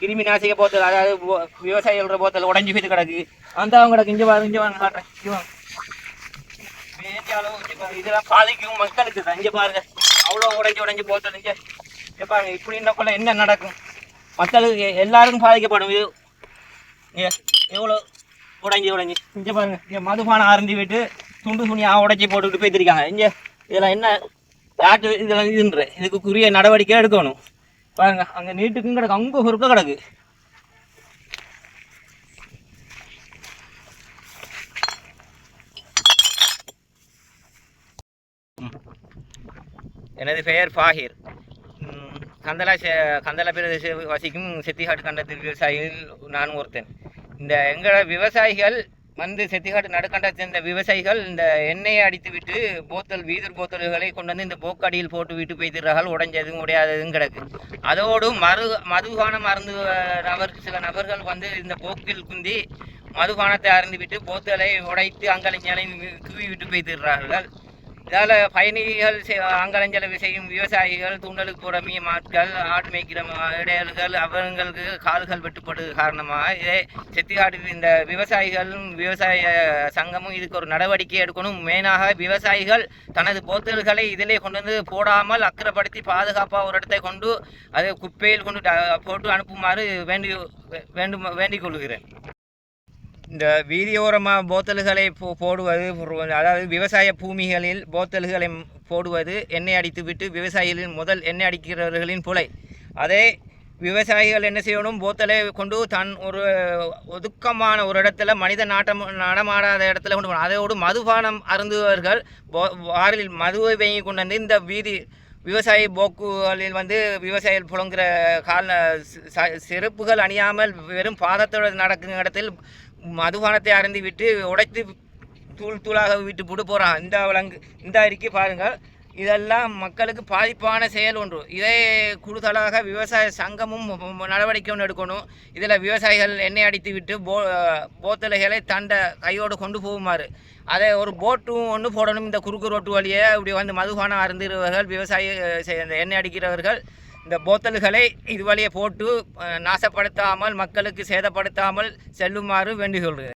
கிருமி நாசிக்க போத்தல் அதாவது விவசாயிகள் போத்தல் உடஞ்சி போயிட்டு கிடக்கு அந்த அவங்க கிடக்கு இங்கே வாங்க இங்கே வாங்க காட்டுறேன். இங்கே வாங்க பெரிய அளவு இதெல்லாம் பாதிக்கும் மக்களுக்கு தான் பாருங்க. அவ்வளோ உடைஞ்சு உடைஞ்சு போட்டதுங்க இங்கே பாருங்க இப்படி என்ன என்ன நடக்கும்? மக்களுக்கு எல்லாருக்கும் பாதிக்கப்படும். இது எவ்வளோ உடைஞ்சி உடைஞ்சி. இங்கே பாருங்க இங்கே மதுபானம் அருந்தி விட்டு துண்டு துணியாக உடைச்சி போட்டுக்கிட்டு போய்த்திருக்காங்க இங்கே இதெல்லாம் என்ன யார்ட்டு இதெல்லாம் இதுன்ற? இதுக்குரிய நடவடிக்கை எடுக்கணும். பாருங்க அங்கே நீட்டுக்கும் கிடக்கு அங்கே பொறுக்க கிடக்கு. எனது பெயர் ஃபாஹிர். கந்தலா செ- கந்தலா பிரதேச வசிக்கும் செத்திகாட்டு கண்டத்தில் விவசாயிகள் நான் ஒருத்தன். இந்த எங்களோட விவசாயிகள் வந்து செத்திகாட்டு நடுக்கண்டத்தை சேர்ந்த விவசாயிகள் இந்த எண்ணெயை அடித்து விட்டு போத்தல் வீதர் போத்தல்களை கொண்டு வந்து இந்த போக்கடியில் போட்டு விட்டு போய்த்திறார்கள் உடைஞ்சதும் உடையாததும் கிடக்கு. அதோடு மறு மதுபான மருந்து நபர் சில நபர்கள் வந்து இந்த போக்கில் குந்தி மதுபானத்தை அருந்திவிட்டு போத்தலை உடைத்து அங்கலைஞரையும் குவி விட்டு போய்த்திடுறார்கள் இதால் பயணிகள் செ- அங்கலஞ்சல செய்யும் விவசாயிகள் தூண்டலுக்கு போகிற மீ மாட்கள் ஆடு மேய்க்கிற மா- இடையல்கள் அவங்களுக்கு கால்கள் வெட்டுப்படு காரணமாக இதே செத்திகாட்டு இந்த விவசாயிகளும் விவசாய சங்கமும் இதுக்கு ஒரு நடவடிக்கை எடுக்கணும். மெயினாக விவசாயிகள் தனது போத்தல்களை இதிலே கொண்டு வந்து போடாமல் அக்கறைப்படுத்தி பாதுகாப்பாக ஒரு இடத்தை கொண்டு அதை குப்பையில் கொண்டு ட- போட்டு அனுப்புமாறு வேண்டி வேண்டும் வேண்டிக் கொள்கிறேன். இந்த வீதியோரமாக போத்தல்களை போ போடுவது அதாவது விவசாய பூமிகளில் போத்தல்களை போடுவது எண்ணெய் அடித்துவிட்டு விவசாயிகளின் முதல் எண்ணெய் அடிக்கிறவர்களின் புலை. அதே விவசாயிகள் என்ன செய்யணும்? போத்தலை கொண்டு தன் ஒரு ஒதுக்கமான ஒரு இடத்துல மனித நாட்டம் நடமாடாத இடத்துல கொண்டு போகணும். அதோடு மதுபானம் அருந்துவர்கள் போ வாரில் மதுவை வாங்கி கொண்டு வந்து இந்த வீதி விவசாய போக்குகளில் வந்து விவசாயிகள் புழங்குற கால ச- செருப்புகள் அணியாமல் வெறும் பாதத்தோடு நடக்கும் இடத்தில் மதுபானத்தை அருந்தி விட்டு உடைத்து தூள் தூளாக விட்டு போட்டு போகிறான் இந்த விலங்கு இந்த அறிக்கை பாருங்கள் இதெல்லாம் மக்களுக்கு பாதிப்பான செயல் ஒன்று. இதே கூடுதலாக விவசாய சங்கமும் நடவடிக்கையும் நடவடிக்கை ஒன்று எடுக்கணும். இதில் விவசாயிகள் எண்ணெய் அடித்து விட்டு போ போத்தலைகளை தண்டை கையோடு கொண்டு போகுமாறு. அதை ஒரு போட்டும் ஒன்று போடணும். இந்த குறுக்கு ரோட்டு வழியே இப்படி வந்து மதுபானம் அருந்துகிறவர்கள் விவசாய எண்ணெய் அடிக்கிறவர்கள் இந்த போத்தல்களை இதுவழியே போட்டு நாசப்படுத்தாமல் மக்களுக்கு சேதப்படுத்தாமல் செல்லுமாறு வேண்டுகொள்கிறேன்.